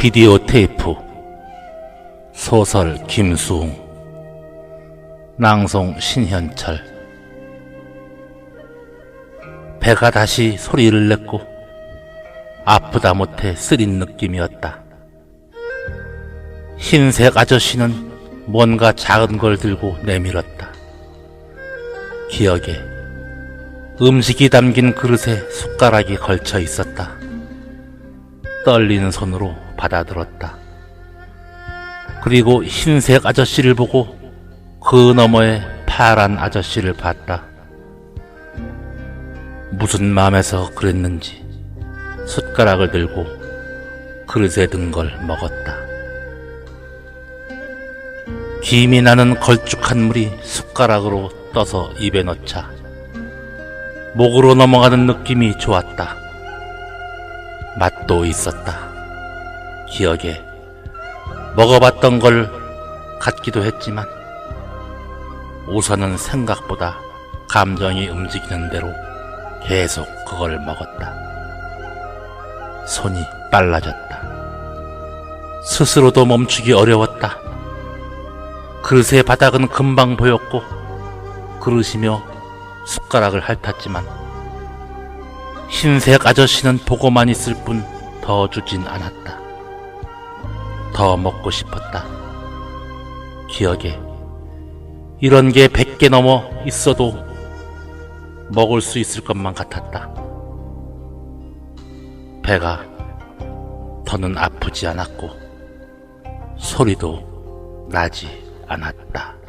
비디오 테이프 소설 김수웅 낭송 신현철 배가 다시 소리를 냈고 아프다 못해 쓰린 느낌이었다. 흰색 아저씨는 뭔가 작은 걸 들고 내밀었다. 기억에 음식이 담긴 그릇에 숟가락이 걸쳐 있었다. 떨리는 손으로 받아들었다. 그리고 흰색 아저씨를 보고 그 너머에 파란 아저씨를 봤다. 무슨 마음에서 그랬는지 숟가락을 들고 그릇에 든 걸 먹었다. 김이 나는 걸쭉한 물이 숟가락으로 떠서 입에 넣자 목으로 넘어가는 느낌이 좋았다. 맛도 있었다. 기억에 먹어봤던 걸 같기도 했지만 우선은 생각보다 감정이 움직이는 대로 계속 그걸 먹었다. 손이 빨라졌다. 스스로도 멈추기 어려웠다. 그릇의 바닥은 금방 보였고 그릇이며 숟가락을 핥았지만 흰색 아저씨는 보고만 있을 뿐 더 주진 않았다. 더 먹고 싶었다. 기억에 이런 게 100개 넘어 있어도 먹을 수 있을 것만 같았다. 배가 더는 아프지 않았고 소리도 나지 않았다.